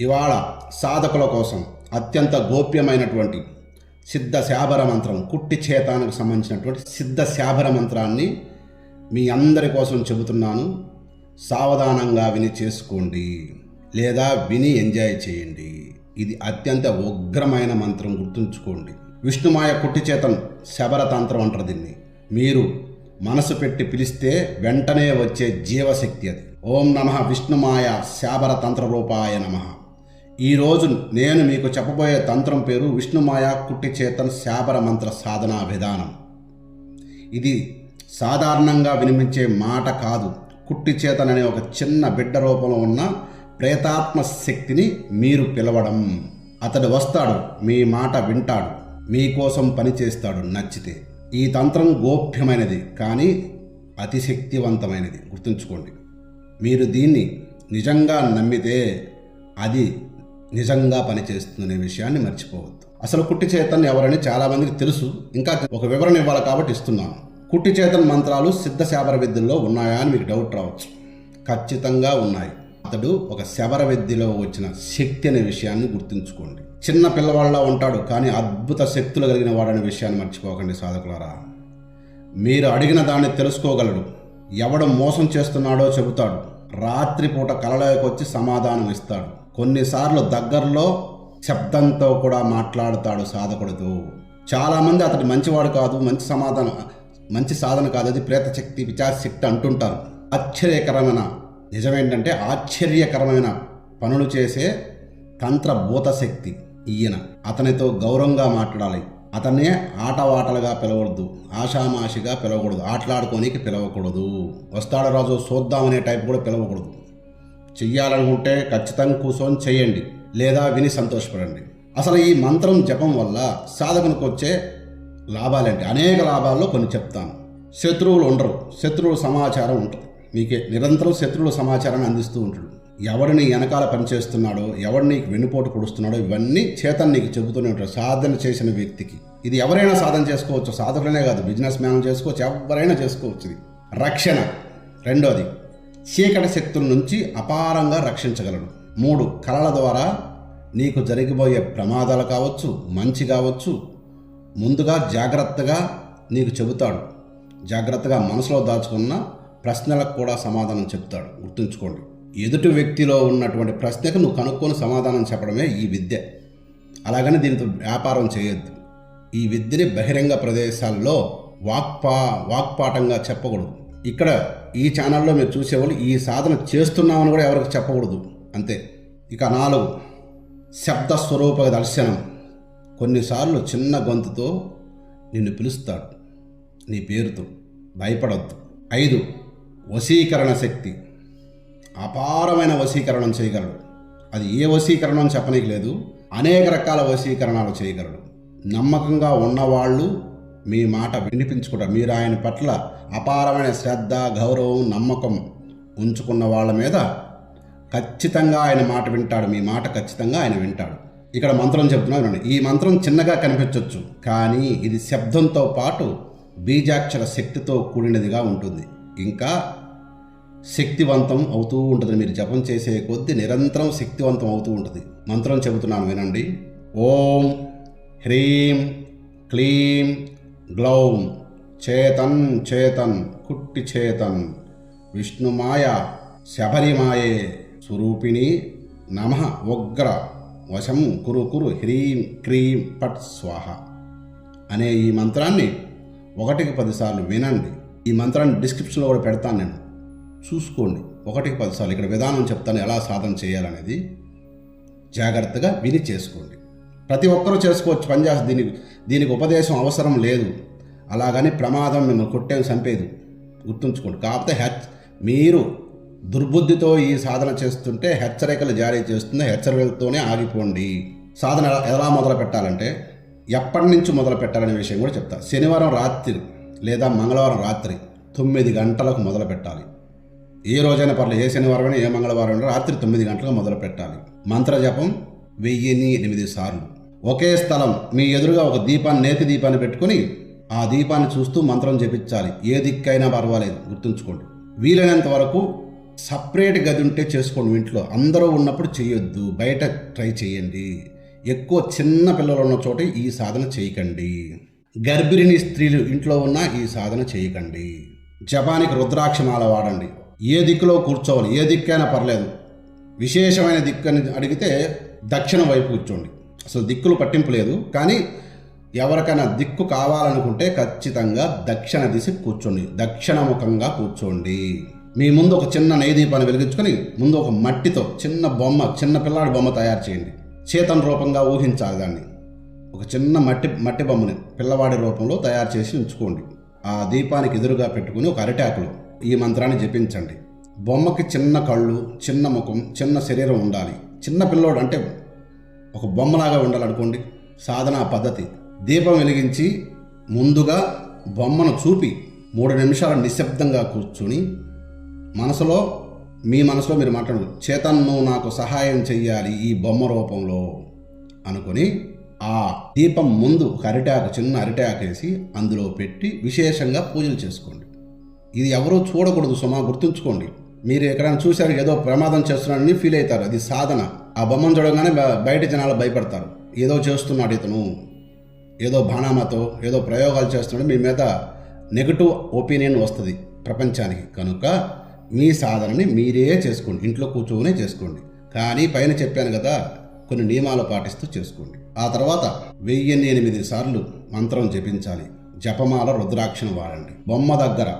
ఇవాళ సాధకుల కోసం అత్యంత గోప్యమైనటువంటి సిద్ధ శాబర మంత్రం కుట్టి చేతానికి సంబంధించినటువంటి సిద్ధ శాబర మంత్రాన్ని మీ అందరి కోసం చెబుతున్నాను. సావధానంగా విని చేసుకోండి. లేదా విని ఎంజాయ్ చేయండి. ఇది అత్యంత ఉగ్రమైన మంత్రం గుర్తుంచుకోండి. విష్ణుమాయ కుట్టి చేతన్ అంటారు దీన్ని. మీరు మనసు పెట్టి పిలిస్తే వెంటనే వచ్చే జీవశక్తి అది. ఓం నమ విష్ణుమాయ శాబరతంత్ర రూపాయ నమ. ఈరోజు నేను మీకు చెప్పబోయే తంత్రం పేరు విష్ణుమాయ కుట్టిచేతన్ శాబర మంత్ర సాధనా విధానం. ఇది సాధారణంగా వినిపించే మాట కాదు. కుట్టిచేతన్ అనే ఒక చిన్న బిడ్డ రూపంలో ఉన్న ప్రేతాత్మ శక్తిని మీరు పిలవడం. అతడు వస్తాడు మీ మాట వింటాడు మీకోసం పని చేస్తాడు నచ్చితే. ఈ తంత్రం గోప్యమైనది కానీ అతి శక్తివంతమైనది గుర్తుంచుకోండి మీరు దీన్ని నిజంగా నమ్మితే అది నిజంగా పనిచేస్తుందనే విషయాన్ని మర్చిపోవద్దు. అసలు కుట్టి చేతన్ ఎవరని చాలామందికి తెలుసు. ఇంకా ఒక వివరణ ఇవ్వాలి కాబట్టి ఇస్తున్నాను. కుట్టి చేతన్ మంత్రాలు సిద్ధ శాబర విద్యల్లో ఉన్నాయా అని మీకు డౌట్ రావచ్చు. ఖచ్చితంగా ఉన్నాయి. అతడు ఒక శబర విద్యలో వచ్చిన శక్తి అనే విషయాన్ని గుర్తుంచుకోండి. చిన్న పిల్లవాళ్ళ ఉంటాడు కానీ అద్భుత శక్తులు కలిగిన వాడనే విషయాన్ని మర్చిపోకండి సాధకులారా. మీరు అడిగిన దాన్ని తెలుసుకోగలడు. ఎవడు మోసం చేస్తున్నాడో చెబుతాడు. రాత్రిపూట కలలోకి వచ్చి సమాధానం ఇస్తాడు. కొన్నిసార్లు దగ్గరలో శబ్దంతో కూడా మాట్లాడతాడు సాధకుడితో చాలామంది అతడు మంచివాడు కాదు మంచి సమాధానం మంచి సాధన కాదు అది ప్రేతశక్తి విచారశక్తి అంటుంటారు. ఆశ్చర్యకరమైన నిజమేంటంటే ఆశ్చర్యకరమైన పనులు చేసే తంత్రభూత శక్తి ఈయన. అతనితో గౌరవంగా మాట్లాడాలి. అతన్నే ఆటవాటలుగా పిలవద్దు ఆషామాషిగా పిలవకూడదు ఆటలాడుకోనికి పిలవకూడదు. వస్తాడు రాజు చూద్దామనే టైప్ కూడా పిలవకూడదు. చెయ్యాలనుకుంటే ఖచ్చితంగా కూర్చొని చేయండి లేదా విని సంతోషపడండి. అసలు ఈ మంత్రం జపం వల్ల సాధకునికి వచ్చే లాభాలేంటి అనేక లాభాల్లో కొన్ని చెప్తాను. శత్రువులు ఉండరు. శత్రువుల సమాచారం ఉంటుంది. నీకే నిరంతరం శత్రువుల సమాచారాన్ని అందిస్తూ ఉంటాడు ఎవరిని వెనకాల పనిచేస్తున్నాడో ఎవడు నీకు వెన్నుపోటు పొడుస్తున్నాడో ఇవన్నీ చేతన్ నీకు చెబుతూనే ఉంటాడు సాధన చేసిన వ్యక్తికి. ఇది ఎవరైనా సాధన చేసుకోవచ్చు. సాధకులనే కాదు. బిజినెస్ మ్యాన్ చేసుకోవచ్చు. ఎవరైనా చేసుకోవచ్చు ఇది. రక్షణ. రెండోది చీకటి శక్తుల నుంచి అపారంగా రక్షించగలడు. మూడు కళల ద్వారా నీకు జరిగిపోయే ప్రమాదాలు కావచ్చు మంచి కావచ్చు ముందుగా జాగ్రత్తగా నీకు చెబుతాడు. జాగ్రత్తగా మనసులో దాచుకున్న ప్రశ్నలకు కూడా సమాధానం చెప్తాడు గుర్తుంచుకోండి ఎదుటి వ్యక్తిలో ఉన్నటువంటి ప్రశ్నకు నువ్వు కనుక్కొని సమాధానం చెప్పడమే ఈ విద్య. అలాగని దీనితో వ్యాపారం చేయొద్దు. ఈ విద్యని బహిరంగ ప్రదేశాల్లో వాక్పా వాక్పాఠంగా చెప్పకూడదు. ఇక్కడ ఈ ఛానల్లో మీరు చూసేవాళ్ళు ఈ సాధన చేస్తున్నామని కూడా ఎవరికి చెప్పకూడదు. అంతే. ఇక నాలుగు. శబ్ద స్వరూప దర్శనం. కొన్నిసార్లు చిన్న గొంతుతో నిన్ను పిలుస్తాడు. నీ పేరుతో. భయపడద్దు. ఐదు. వశీకరణ శక్తి. అపారమైన వశీకరణం చేయగలడు. అది ఏ వశీకరణం చెప్పనీకి లేదు. అనేక రకాల వశీకరణాలు చేయగలడు. నమ్మకంగా ఉన్నవాళ్ళు మీ మాట వినిపించుకుంటారు మీరు ఆయన పట్ల అపారమైన శ్రద్ధ గౌరవం నమ్మకం ఉంచుకున్న వాళ్ళ మీద ఖచ్చితంగా ఆయన మాట వింటాడు. మీ మాట ఖచ్చితంగా ఆయన వింటాడు. ఇక్కడ మంత్రం చెప్తున్నాను వినండి. ఈ మంత్రం చిన్నగా కనిపించవచ్చు కానీ ఇది శబ్దంతో పాటు బీజాక్షర శక్తితో కూడినదిగా ఉంటుంది. ఇంకా శక్తివంతం అవుతూ ఉంటుంది. మీరు జపం చేసే కొద్దీ నిరంతరం శక్తివంతం అవుతూ ఉంటుంది. మంత్రం చెబుతున్నాను వినండి. ఓం హ్రీం క్లీం గ్లౌం చేతన్ చేతన్ కుట్టి చేతన్. విష్ణుమాయ శబరిమాయే. స్వరూపిణి నమ ఉగ్ర వశం కురు కురు హ్రీం క్రీం పట్ స్వాహ. అనే ఈ మంత్రాన్ని ఒకటికి పదిసార్లు వినండి. ఈ మంత్రాన్ని డిస్క్రిప్షన్లో కూడా పెడతాను నేను. చూసుకోండి. ఒకటికి పదిసార్లు. ఇక్కడ విధానం చెప్తాను ఎలా సాధన చేయాలనేది. జాగ్రత్తగా విని చేసుకోండి. ప్రతి ఒక్కరూ చేసుకోవచ్చు పనిచేసి దీనికి దీనికి ఉపదేశం అవసరం లేదు. అలాగని ప్రమాదం మిమ్మల్ని కొట్టే చంపేది. గుర్తుంచుకోండి. కాకపోతే హెచ్ మీరు దుర్బుద్ధితో ఈ సాధన చేస్తుంటే హెచ్చరికలు జారీ చేస్తుంది. హెచ్చరికలతోనే ఆగిపోండి. సాధన ఎలా- ఎలా మొదలు పెట్టాలంటే ఎప్పటి నుంచి మొదలు పెట్టాలనే విషయం కూడా చెప్తా. శనివారం రాత్రి లేదా మంగళవారం రాత్రి తొమ్మిది గంటలకు మొదలు పెట్టాలి. ఏ రోజైనా పర్లేదు. ఏ శనివారం ఏ మంగళవారం రాత్రి తొమ్మిది గంటలకు మొదలు పెట్టాలి. మంత్రజపం వెయ్యిని ఎనిమిది సార్లు. ఒకే స్థలం మీ ఎదురుగా ఒక దీపాన్ని నేతి దీపాన్ని పెట్టుకుని ఆ దీపాన్ని చూస్తూ మంత్రం జపించాలి. ఏ దిక్కైనా పర్వాలేదు గుర్తుంచుకోండి. వీలైనంత వరకు సపరేట్ గది ఉంటే చేసుకోండి ఇంట్లో. అందరూ ఉన్నప్పుడు చేయొద్దు బయట ట్రై చేయండి ఎక్కువ చిన్న పిల్లలు ఉన్న చోట ఈ సాధన చేయకండి. గర్భిణీ స్త్రీలు ఇంట్లో ఉన్న ఈ సాధన చేయకండి. జపానికి రుద్రాక్షమాల వాడండి. ఏ దిక్కులో కూర్చోవాలి ఏ దిక్కైనా పర్లేదు. విశేషమైన దిక్కు అని అడిగితే దక్షిణ వైపు కూర్చోండి. అసలు దిక్కులు పట్టింపు లేదు. కానీ ఎవరికైనా దిక్కు కావాలనుకుంటే ఖచ్చితంగా దక్షిణ దిశ కూర్చోండి. దక్షిణముఖంగా కూర్చోండి. మీ ముందు ఒక చిన్న నెయ్యి దీపాన్ని వెలిగించుకొని ముందు ఒక మట్టితో చిన్న బొమ్మ చిన్న పిల్లాడి బొమ్మ తయారు చేయండి. చేతన రూపంగా ఊహించాలి దాన్ని. ఒక చిన్న మట్టి మట్టి బొమ్మని పిల్లవాడి రూపంలో తయారు చేసి ఉంచుకోండి. ఆ దీపానికి ఎదురుగా పెట్టుకుని ఒక అరిటాకులు. ఈ మంత్రాన్ని జపించండి. బొమ్మకి చిన్న కళ్ళు చిన్న ముఖం చిన్న శరీరం ఉండాలి. చిన్న పిల్లోడు అంటే ఒక బొమ్మలాగా ఉండాలనుకోండి. సాధనా పద్ధతి. దీపం వెలిగించి ముందుగా బొమ్మను చూపి మూడు నిమిషాలు నిశ్శబ్దంగా కూర్చుని మనసులో మీ మనసులో మీరు మాట్లాడు చేతన్ను నాకు సహాయం చెయ్యాలి ఈ బొమ్మ రూపంలో అనుకొని ఆ దీపం ముందు ఒక అరిటాకు చిన్న అరిటాకు వేసి అందులో పెట్టి విశేషంగా పూజలు చేసుకోండి. ఇది ఎవరూ చూడకూడదు సుమా గుర్తుంచుకోండి. మీరు ఎక్కడైనా చూశారు ఏదో ప్రమాదం చేస్తున్నాడని ఫీల్ అవుతారు. అది సాధన. ఆ బొమ్మను చూడగానే బయట జనాలు భయపడతారు. ఏదో చేస్తున్నాడు ఇతను. ఏదో బాణామాతో ఏదో ప్రయోగాలు చేస్తున్నాడు. మీ మీద నెగటివ్ ఒపీనియన్ వస్తుంది ప్రపంచానికి. కనుక మీ సాధనని మీరే చేసుకోండి. ఇంట్లో కూర్చొని చేసుకోండి. కానీ పైన చెప్పాను కదా కొన్ని నియమాలు పాటిస్తూ చేసుకోండి. ఆ తర్వాత వెయ్యిన్ని ఎనిమిది సార్లు మంత్రం జపించాలి. జపమాల రుద్రాక్షను వాడండి. బొమ్మ దగ్గర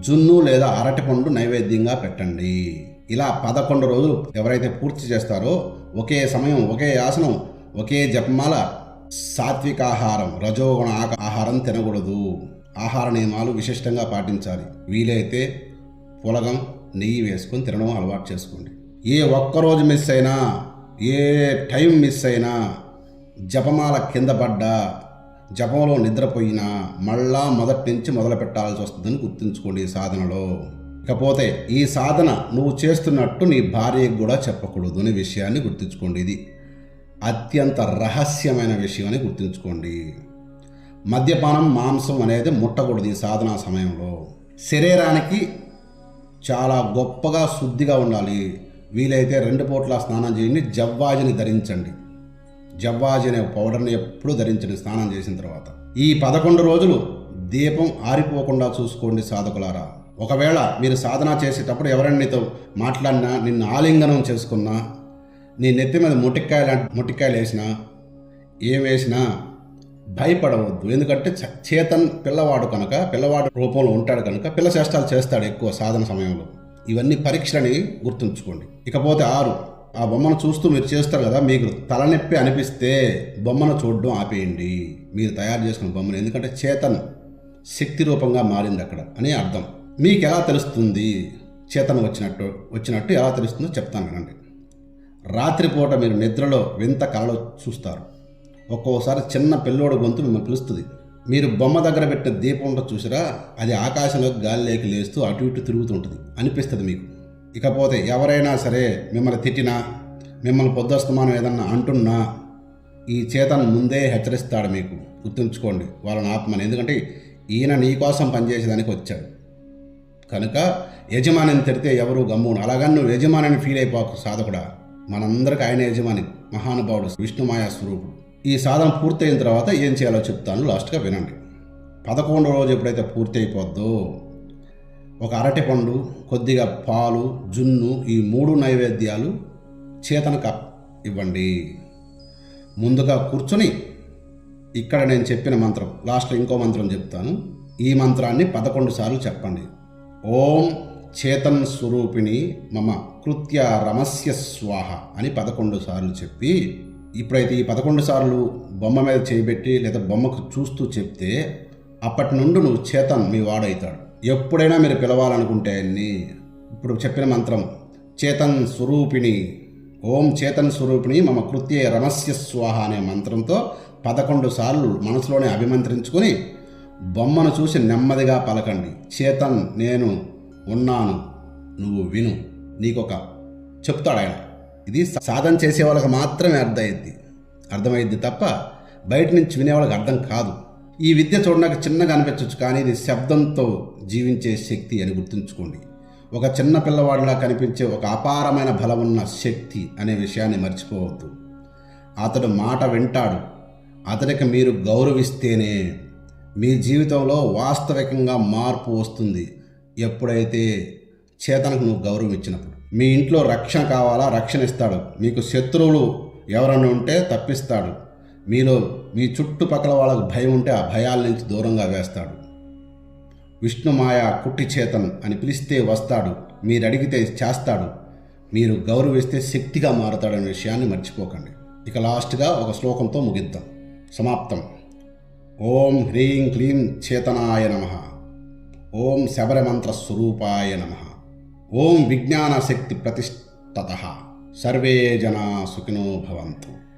జున్ను లేదా అరటిపండు నైవేద్యంగా పెట్టండి. ఇలా పదకొండు రోజులు ఎవరైతే పూర్తి చేస్తారో ఒకే సమయం ఒకే ఆసనం ఒకే జపమాల సాత్వికాహారం రజోగుణ ఆహారం తినకూడదు. ఆహార నియమాలు విశిష్టంగా పాటించాలి. వీలైతే పులగం నెయ్యి వేసుకొని తినడం అలవాటు చేసుకోండి. ఏ ఒక్కరోజు మిస్ అయినా ఏ టైం మిస్ అయినా జపమాల కింద పడ్డా జపంలో నిద్రపోయినా మళ్ళా మొదటి నుంచి మొదలు పెట్టాల్సి వస్తుందని గుర్తుంచుకోండి ఈ సాధనలో. ఇకపోతే ఈ సాధన నువ్వు చేస్తున్నట్టు నీ భార్యకు కూడా చెప్పకూడదు అనే విషయాన్ని గుర్తుంచుకోండి ఇది. అత్యంత రహస్యమైన విషయం అని గుర్తుంచుకోండి. మద్యపానం మాంసం అనేది ముట్టకూడదు ఈ సాధనా సమయంలో. శరీరానికి చాలా గొప్పగా శుద్ధిగా ఉండాలి. వీలైతే రెండు పూట్ల స్నానం చేయండి జవ్వాజిని ధరించండి. జవ్వాజి అనే పౌడర్ని ఎప్పుడూ ధరించండి స్నానం చేసిన తర్వాత. ఈ పదకొండు రోజులు దీపం ఆరిపోకుండా చూసుకోండి సాధకులారా. ఒకవేళ మీరు సాధన చేసేటప్పుడు ఎవరైనా నీతో మాట్లాడినా నిన్ను ఆలింగనం చేసుకున్నా నీ నెత్తి మీద ముటిక్కాయ లాంటి ముటిక్కాయలు వేసినా ఏం వేసినా భయపడవద్దు. ఎందుకంటే చేతన్ పిల్లవాడు కనుక పిల్లవాడు రూపంలో ఉంటాడు కనుక పిల్ల చేష్టాలు చేస్తాడు ఎక్కువ సాధన సమయంలో. ఇవన్నీ పరీక్షలని గుర్తుంచుకోండి. ఇకపోతే ఆరు. ఆ బొమ్మను చూస్తూ మీరు చేస్తారు కదా మీకు తలనొప్పి అనిపిస్తే బొమ్మను చూడడం ఆపేయండి. మీరు తయారు చేసుకున్న బొమ్మను ఎందుకంటే చేతన్ శక్తి రూపంగా మారింది అక్కడ అని అర్థం. మీకు ఎలా తెలుస్తుంది? చేతన వచ్చినట్టు వచ్చినట్టు ఎలా తెలుస్తుందో చెప్తాను వినండి. రాత్రిపూట మీరు నిద్రలో వింత కళలు చూస్తారు. ఒక్కోసారి చిన్న పిల్లోడు గొంతు మిమ్మల్ని పిలుస్తుంది. మీరు బొమ్మ దగ్గర పెట్టిన దీపం చూసిరా చూసారా అది ఆకాశంలో గాలిలోకి లేస్తూ అటు ఇటు తిరుగుతుంటుంది అనిపిస్తుంది మీకు. ఇకపోతే ఎవరైనా సరే మిమ్మల్ని తిట్టినా మిమ్మల్ని పొద్దుస్తమానం ఏదన్నా అంటున్నా ఈ చేతను ముందే హెచ్చరిస్తాడు మీకు. గుర్తుంచుకోండి వాళ్ళని ఆత్మని ఎందుకంటే ఈయన నీ కోసం పనిచేసేదానికి వచ్చాడు. కనుక యజమానిని తిడితే ఎవరు గమ్మును? అలాగని నువ్వు యజమానిని ఫీల్ అయిపోకు సాధకుడా. మనందరికి ఆయన యజమాని మహానుభావుడు విష్ణుమాయా స్వరూపుడు. ఈ సాధన పూర్తయిన తర్వాత ఏం చేయాలో చెప్తాను లాస్ట్గా వినండి. పదకొండో రోజు ఎప్పుడైతే పూర్తి అయిపోద్దో ఒక అరటిపండు కొద్దిగా పాలు జున్ను ఈ మూడు నైవేద్యాలు చేతనకు ఇవ్వండి. ముందుగా కూర్చొని ఇక్కడ నేను చెప్పిన మంత్రం లాస్ట్లో ఇంకో మంత్రం చెప్తాను. ఈ మంత్రాన్ని పదకొండు సార్లు చెప్పండి. ఓం చేతన్ స్వరూపిణి మమ కృత్య రమస్య స్వాహ అని పదకొండు సార్లు చెప్పి ఇప్పుడైతే ఈ పదకొండు సార్లు బొమ్మ మీద చేయబెట్టి లేదా బొమ్మకు చూస్తూ చెప్తే అప్పటి నుండి నువ్వు చేతన్ మీ వాడవుతాడు ఎప్పుడైనా మీరు పిలవాలనుకుంటే అన్ని. ఇప్పుడు చెప్పిన మంత్రం చేతన్ స్వరూపిణి ఓం చేతన్ స్వరూపిణి మమ కృత్యే రమస్య స్వాహ అనే మంత్రంతో పదకొండు సార్లు మనసులోనే అభిమంత్రించుకుని బొమ్మను చూసి నెమ్మదిగా పలకండి. చేతన్ నేను ఉన్నాను నువ్వు విను నీకొక చెప్తాడు ఆయన. ఇది సాధన చేసే వాళ్ళకి మాత్రమే అర్థమైద్ది. అర్థమైద్ది తప్ప బయట నుంచి వినేవాళ్ళకి అర్థం కాదు. ఈ విద్య చూడడానికి చిన్నగా అనిపించవచ్చు కానీ ఇది శబ్దంతో జీవించే శక్తి అని గుర్తుంచుకోండి. ఒక చిన్న పిల్లవాడిలా కనిపించే ఒక అపారమైన బలం ఉన్న శక్తి అనే విషయాన్ని మర్చిపోవద్దు. అతడు మాట వింటాడు. అతడికి మీరు గౌరవిస్తేనే మీ జీవితంలో వాస్తవికంగా మార్పు వస్తుంది. ఎప్పుడైతే చేతనకు నువ్వు గౌరవం ఇచ్చినప్పుడు. మీ ఇంట్లో రక్షణ కావాలా? రక్షణ ఇస్తాడు. మీకు శత్రువులు ఎవరైనా ఉంటే తప్పిస్తాడు. మీలో మీ చుట్టుపక్కల వాళ్ళకు భయం ఉంటే ఆ భయాల నుంచి దూరంగా వేస్తాడు. విష్ణుమాయ కుట్టి చేతన్ అని పిలిస్తే వస్తాడు. మీరు అడిగితే చేస్తాడు. మీరు గౌరవిస్తే శక్తిగా మారుతాడనే విషయాన్ని మర్చిపోకండి. ఇక లాస్ట్గా ఒక శ్లోకంతో ముగిద్దాం. సమాప్తం. ఓం హ్రీం క్లీం చేతనాయ నమ. ఓం శబరమంత్ర స్వరూపాయ నమ. ఓం విజ్ఞాన శక్తి ప్రతిష్టత. సర్వే జనా సుఖినో భవంతు.